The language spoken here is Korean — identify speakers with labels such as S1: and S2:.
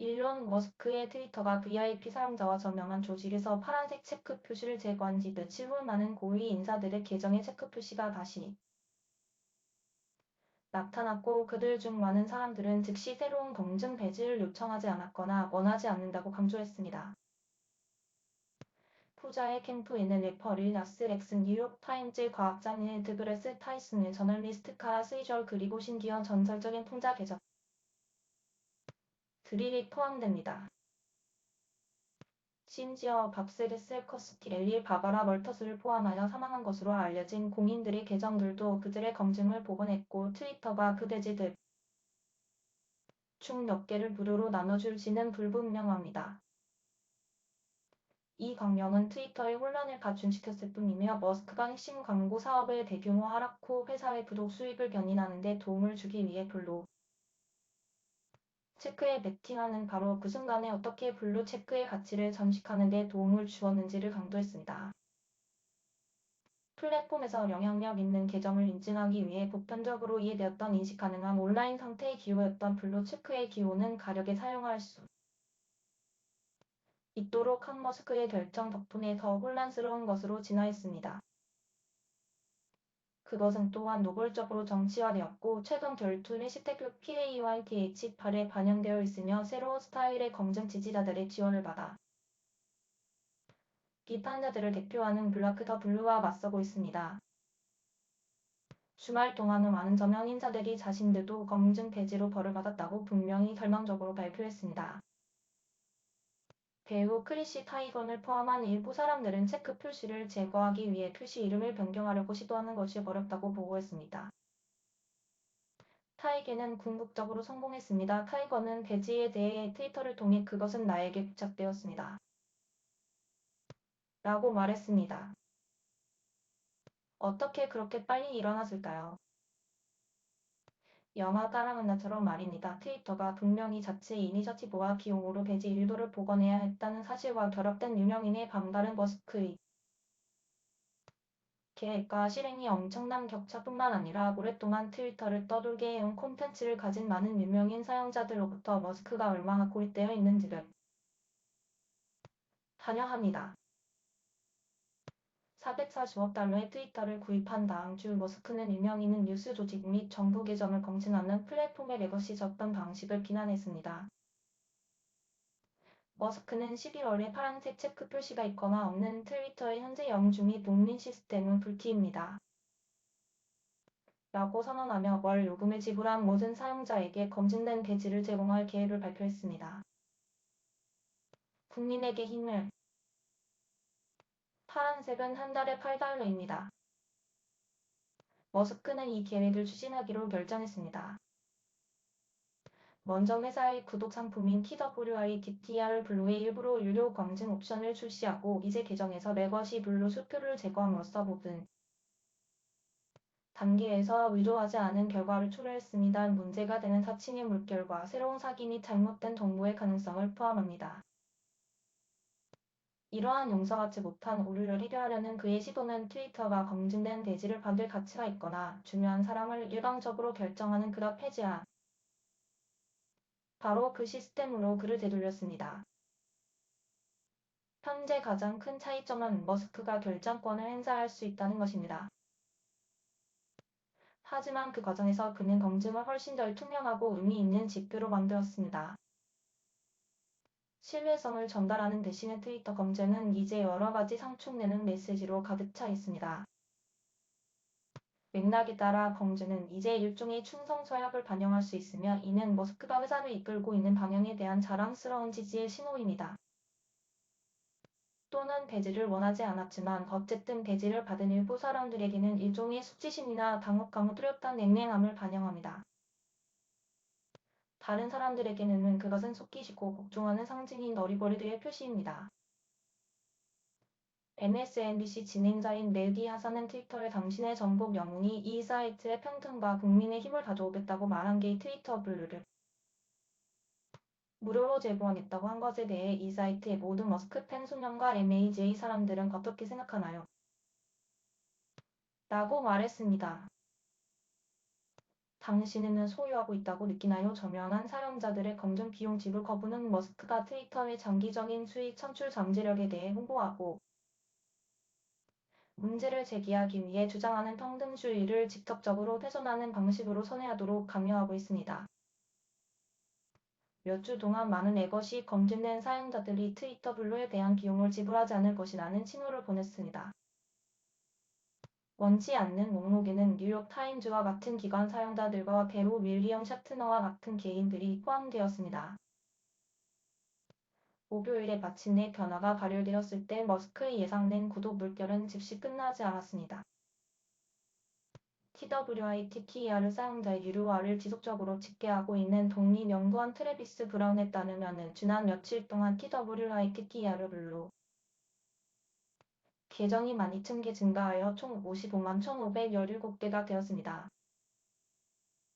S1: 일론 머스크의 트위터가 vip 사용자와 저명한 조직에서 파란색 체크 표시를 제거한 지 며칠 후 많은 고위 인사들의 계정에 체크 표시가 다시 나타났고 그들 중 많은 사람들은 즉시 새로운 검증 배지를 요청하지 않았거나 원하지 않는다고 강조했습니다. 후자의 캠프에는 래퍼 릴 나스 엑슨 뉴욕타임즈 과학자인 드그레스 타이슨의 저널리스트 카라 스위저 그리고 신기한 전설적인 풍자 계정 들이 포함됩니다. 심지어 밥세레스 커스티 렐리 바바라 멀터스를 포함하여 사망한 것으로 알려진 공인들의 계정들도 그들의 검증을 복원했고 트위터가 그 대지들 중 몇 개를 무료로 나눠줄지는 불분명합니다. 이 광명은 트위터의 혼란을 가중시켰을 뿐이며 머스크가 핵심 광고 사업의 대규모 하락 후 회사의 부도 수입을 견인하는 데 도움을 주기 위해 블루 체크에 베팅하는 바로 그 순간에 어떻게 블루 체크의 가치를 잠식하는 데 도움을 주었는지를 강조했습니다. 플랫폼에서 영향력 있는 계정을 인증하기 위해 보편적으로 이해되었던 인식 가능한 온라인 상태의 기호였던 블루 체크의 기호는 가력에 사용할 수 있도록 한 머스크의 결정 덕분에 더 혼란스러운 것으로 진화했습니다. 그것은 또한 노골적으로 정치화되었고 최근 결투 해시태그 PAYTH8에 반영되어 있으며 새로운 스타일의 검증 지지자들의 지원을 받아 비판자들을 대표하는 블라크 더 블루와 맞서고 있습니다. 주말 동안은 많은 저명 인사들이 자신들도 검증 폐지로 벌을 받았다고 분명히 설명적으로 발표했습니다. 배우 크리시 타이건을 포함한 일부 사람들은 체크 표시를 제거하기 위해 표시 이름을 변경하려고 시도하는 것이 어렵다고 보고했습니다. 타이게는 궁극적으로 성공했습니다. 타이거는 배지에 대해 트위터를 통해 그것은 나에게 부착되었습니다. 라고 말했습니다. 어떻게 그렇게 빨리 일어났을까요? 영화 따라만 나처럼 말입니다. 트위터가 분명히 자체 이니셔티브와 비용으로 배지 일도를 복원해야 했다는 사실과 결합된 유명인의 반발은 머스크의 계획과 실행이 엄청난 격차뿐만 아니라 오랫동안 트위터를 떠돌게 해온 콘텐츠를 가진 많은 유명인 사용자들로부터 머스크가 얼마나 고립되어 있는지를 단여합니다. 사백사십 억 달러의 트위터를 구입한 다음 주 머스크는 유명인은 뉴스 조직 및 정부 계정을 검증하는 플랫폼의 레거시 접근 방식을 비난했습니다. 머스크는 11월에 파란색 체크 표시가 있거나 없는 트위터의 현재 영주 및 농민 시스템은 불티입니다. 라고 선언하며 월 요금을 지불한 모든 사용자에게 검증된 배지를 제공할 계획을 발표했습니다. 국민에게 힘을 파란색은 한 달에 8달러입니다. 머스크는 이 계획을 추진하기로 결정했습니다. 먼저 회사의 구독 상품인 TWI DTR 블루의 일부로 유료 검증 옵션을 출시하고 이제 계정에서 매거시 블루 수표를 제거함으로써 모든 단계에서 의도하지 않은 결과를 초래했습니다. 문제가 되는 사칭의 물결과 새로운 사기 및 잘못된 정보의 가능성을 포함합니다. 이러한 용서받지 못한 오류를 해결하려는 그의 시도는 트위터가 검증된 대지를 받을 가치가 있거나 중요한 사람을 일방적으로 결정하는 그가 폐지한 바로 그 시스템으로 그를 되돌렸습니다. 현재 가장 큰 차이점은 머스크가 결정권을 행사할 수 있다는 것입니다. 하지만 그 과정에서 그는 검증을 훨씬 덜 투명하고 의미 있는 지표로 만들었습니다. 신뢰성을 전달하는 대신에 트위터 검증은 이제 여러 가지 상충되는 메시지로 가득 차 있습니다. 맥락에 따라 검증은 이제 일종의 충성 서약을 반영할 수 있으며 이는 머스크가 회사를 이끌고 있는 방향에 대한 자랑스러운 지지의 신호입니다. 또는 배지를 원하지 않았지만 어쨌든 배지를 받은 일부 사람들에게는 일종의 수치심이나 당혹감을 뚜렷한 냉랭함을 반영합니다. 다른 사람들에게는 그것은 속기시고 복종하는 상징인 어리버리들의 표시입니다. MSNBC 진행자인 메디 하사는 트위터에 당신의 정복 영웅이 이 사이트의 평등과 국민의 힘을 가져오겠다고 말한 게 트위터 블루를 무료로 제공하겠다고 한 것에 대해 이 사이트의 모든 머스크 팬 소년과 MAJ 사람들은 어떻게 생각하나요? 라고 말했습니다. 당신은 소유하고 있다고 느끼나요? 저명한 사용자들의 검증 비용 지불 거부는 머스크가 트위터의 장기적인 수익 창출 잠재력에 대해 홍보하고 문제를 제기하기 위해 주장하는 평등주의를 직접적으로 훼손하는 방식으로 선회하도록 강요하고 있습니다. 몇 주 동안 많은 에것이 검증된 사용자들이 트위터 블루에 대한 비용을 지불하지 않을 것이라는 신호를 보냈습니다. 원치 않는 목록에는 뉴욕타임즈와 같은 기관 사용자들과 배우 윌리엄 샤트너와 같은 개인들이 포함되었습니다. 목요일에 마침내 변화가 발효되었을 때 머스크의 예상된 구독 물결은 즉시 끝나지 않았습니다. tw이tter 사용자의 유료화를 지속적으로 집계하고 있는 독립 연구원 트래비스 브라운에 따르면 지난 며칠 동안 tw이tter 블루 계정이 만 이천 개 증가하여 총 오십 오 만 천 오백 열 일곱 개가 되었습니다